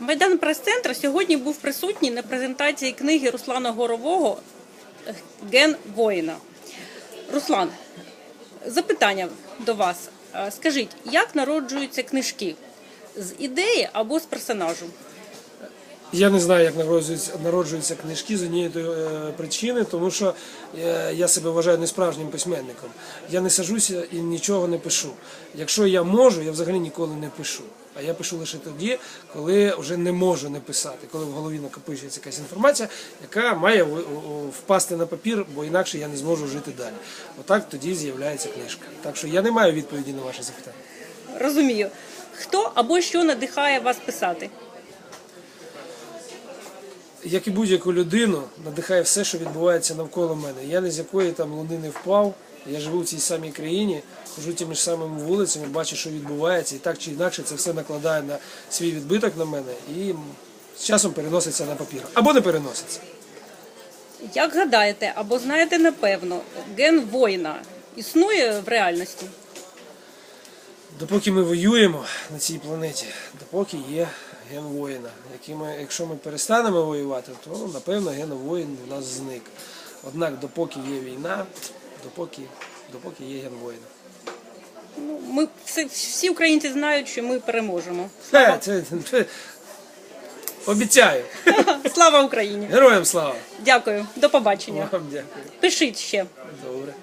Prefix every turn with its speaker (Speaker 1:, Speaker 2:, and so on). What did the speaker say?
Speaker 1: Майдан прес-центр сьогодні був присутній на презентації книги Руслана Горового Ген воїна. Руслан, запитання до вас. Е, Скажіть, як народжуються книжки? З ідеї або з персонажу?
Speaker 2: Я не знаю, як народжуються, народжуються книжки з однієї е, причини, тому що е, я себе вважаю несправжнім письменником. Я не сажуся і нічого не пишу. Якщо я можу, я взагалі ніколи не пишу. А я пишу лише тоді, коли вже не можу не писати, коли в голові накопичується якась інформація, яка має впасти на папір, бо інакше я не зможу жити далі. Отак тоді з'являється книжка. Так що я не маю відповіді на ваше запитання.
Speaker 1: Розумію. Хто або що надихає вас писати?
Speaker 2: Як і будь-яку людину, надихає все, що відбувається навколо мене. Я не з якої там луни не впав. Я живу в цій самій країні, хожу тими ж самими вулицями, бачу, що відбувається, і так чи інакше це все накладає на свій відбиток на мене і з часом переноситься на папір. Або не переноситься.
Speaker 1: Як гадаєте, або знаєте напевно, ген воїна існує в реальності?
Speaker 2: Допоки ми воюємо на цій планеті, допоки є ген воїна. Ми, якщо ми перестанемо воювати, то напевно ген воїн у нас зник. Однак, допоки є війна, допоки, допоки є ген воїна.
Speaker 1: Ну, ми це, всі українці знають, що ми переможемо.
Speaker 2: Е, це, це, обіцяю.
Speaker 1: Слава Україні!
Speaker 2: Героям слава!
Speaker 1: Дякую, до побачення.
Speaker 2: Вам дякую.
Speaker 1: Пишіть ще.
Speaker 2: Добре.